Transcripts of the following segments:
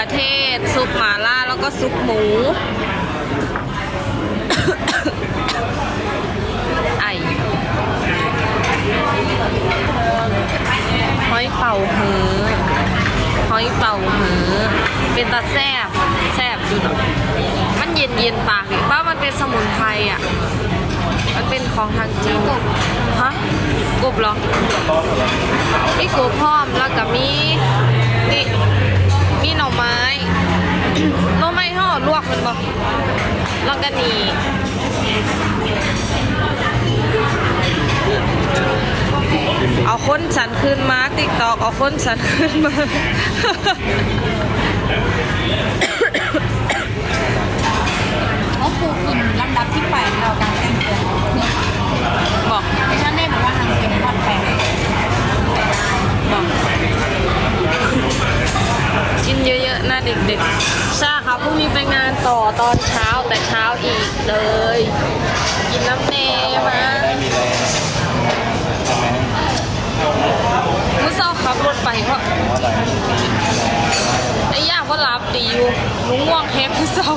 อเทศ ซุปหม่าล่า แล้วก็ซุปหมู ไอหอยเป่าหือหอยเป่าหือ เป็นตาแซบแซบอยู่เนอะมันเย็นเย็นปากดิว่ามันเป็นสมุนไพรอะ มันเป็นของทางจีนฮะกบเหรอมีกบพร้อมแล้วก็มี อลวกมันบอกกันี่เอาค้นสันขึ้นมาติ๊กตอกเอาค้นสันขึ้นมา ก็รับดีอยู่หนูง่วงแฮมเมื่อเช้า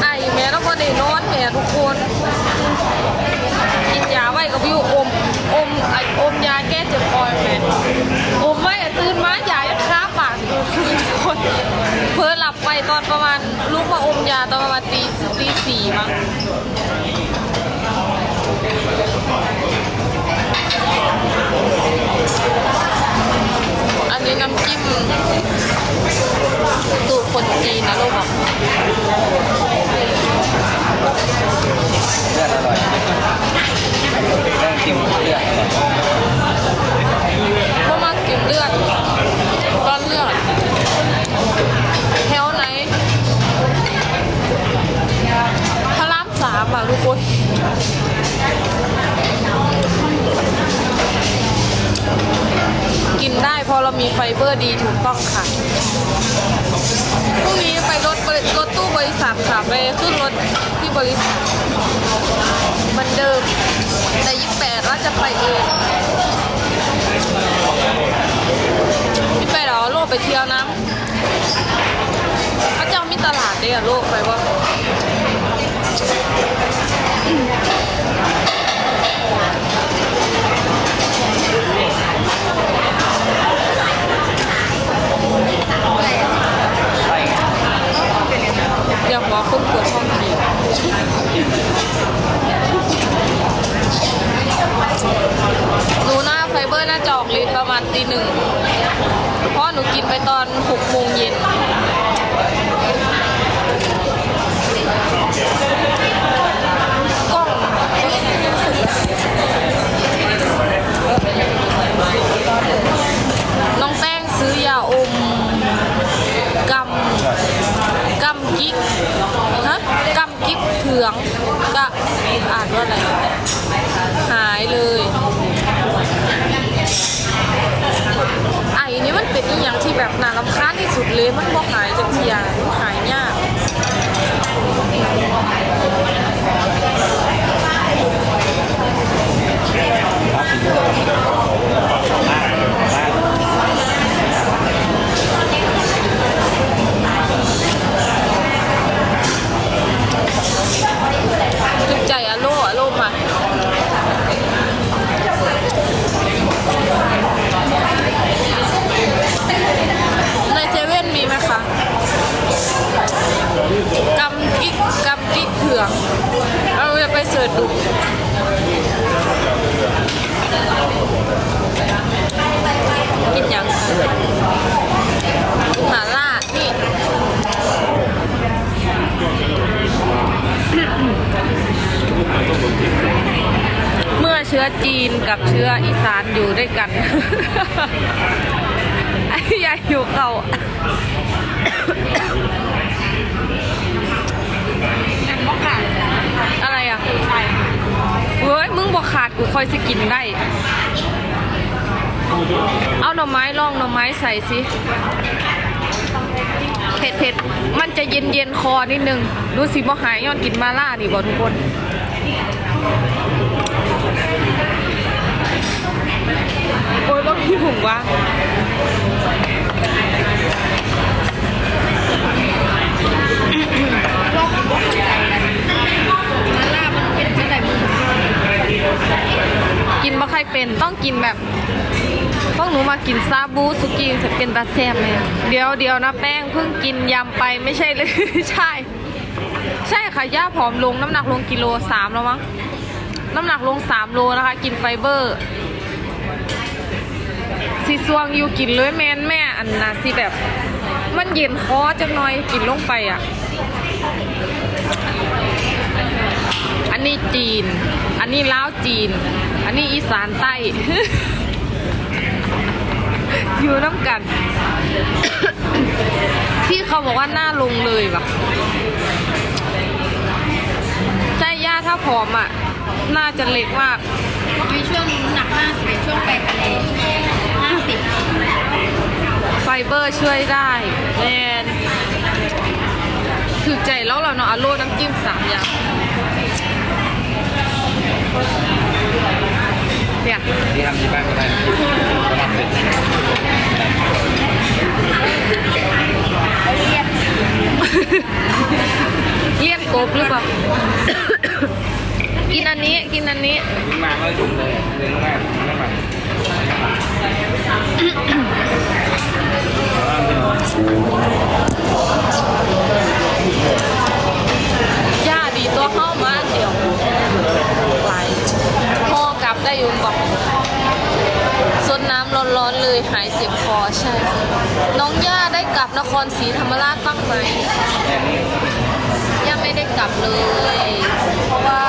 ไอ้แม่ต้องพอได้นอนแม่ทุกคน กินยาไว้กับวิวอม อมไอ้อมยาแก้เจ็บคอแม่อมไว้อะตื่นมายายังคาปากทุกคนเพื่อหลับไปตอนประมาณลุกมาอมยาตอนประมาณตีตีสี่มั้ง อันนี้น้ำจิ้มสูตรคนจีนนะลูกบอกเลือดอร่อยเรื่องกินเลือดอร่อย ไฟเบอร์ดีถูกต้องค่ะพรุ่งนี้ไปรถรถตู้บริษัทค่ะไปขึ้นรถที่บริษัทเหมือนเดิมแต่ยี่แปดว่าจะไปเองยี่แปดเรอโลกไปเที่ยวน้ำพระเจ้ามีตลาดเด้อะโลกไปว่า ชื้อจีนกับเชื้ออีสานอยู่ด้วยกันไอ้ยายอยู่เขามันก็ขาอะไรอะเว้ยมึงบอกขาดกูคอยสกินได้ เอาหน่อไม้ลองหน่อไม้ใส่สิเผ็ดเผ็ดมันจะเย็นเย็นคอนิดนึง ดูสิบ่หายย้อนกินมาล่านี่บอทุกคน โอ้ยบ่พี่ผมว่าโรคมันก็เข้าใจนะมาล่ามันเป็นที่ไหนมึงกินบ่ใครเป็นต้องกินแบบพวกหนูมากินซาบูสุกี้จเป็นตาแซ่บเลยเดี๋ยวเดี๋ยวนะแป้งเพิ่งกินยำไปไม่ใช่เลยใช่ ใช่ค่ะ ย่าผอมลงน้ำหนักลงกิโลสามแล้วมั้งน้ำหนักลงสามโลนะคะ กินไฟเบอร์ สีสวงอยู่กินเลยแมนแม่อันนะสิแบบ มันเย็นคอจังหน่อยกินลงไปอะ อันนี้จีน อันนี้ลาวจีน อันนี้อีสานใต้ อยู่น้ำกัน พี่เขาบอกว่าหน้าลงเลยแบบใช่ย่าถ้าผอมอะ น่าจะเล็กมากมีช่วงหนัก50ช่วงไปทะเล เบอร์ช่วยได้แมนถือใจแล้วเราเนาะอโลน้ำจิ้มสามอย่างเนี่ยที่ทำที่บ้านก็ได้ก็ทำเป็นเลียนกบหรือเปล่า กินอันนี้ กินอันนี้วิ่งมาก็หยุดเลยเร็วมากไม่มา ย่าดีตัวเข้ามาเดี๋ยวไหลพ่อกลับได้อยู่บอกสดน้ำร้อนๆเลยหายเจ็บคอใช่ น้องย่าได้กลับนครศรีธรรมราชบ้างไหมย่าไม่ได้กลับเลย เพราะว่า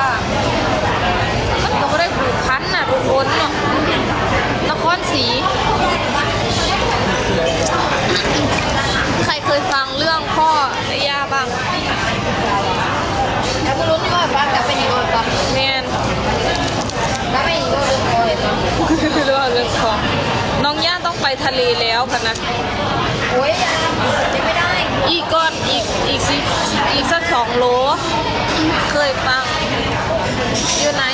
มันก็ไม่ได้ผูกพันน่ะทุกคนเนาะนครศรี ใครเคยฟังเรื่องพ่อและย่าบ้างแล้วก็รู้นี่ว่าบ้านกลับไปอีกคนก่อนแมนกลับไปอีกคนเลยเรื่องเรื่องของน้องย่าต้องไปทะเลแล้วพะนะโอ้ยยังไม่ได้ อีกก้อนอีกอีกสิอีกสักสองโล เคยฟังอยู่ไหน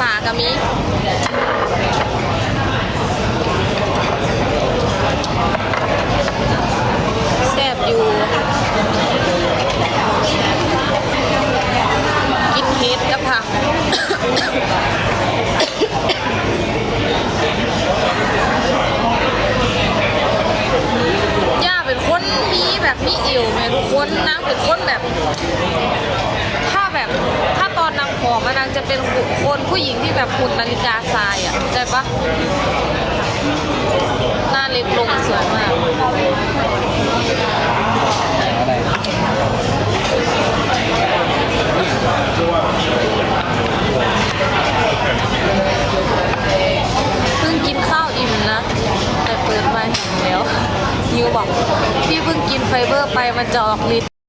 ป่ากับมีแซ่บอยู่ กินเฮ็ดกับผัก ย่าเป็นคนมีแบบมีเอวไหมทุกคนนางเป็นคนแบบ ถ้าแบบถ้าตอนนางผอมอะนางจะเป็นคนผู้หญิงที่แบบ คุณนาฬิกาทรายอะเข้าใจปะหน้าเล็กลงสวยมากเพิ่งกินข้าวอิ่มนะ แต่เปิดมาหิวแล้วยิวบอกพี่เพิ่งกินไฟเบอร์ไปมันจะออกฤทธิ์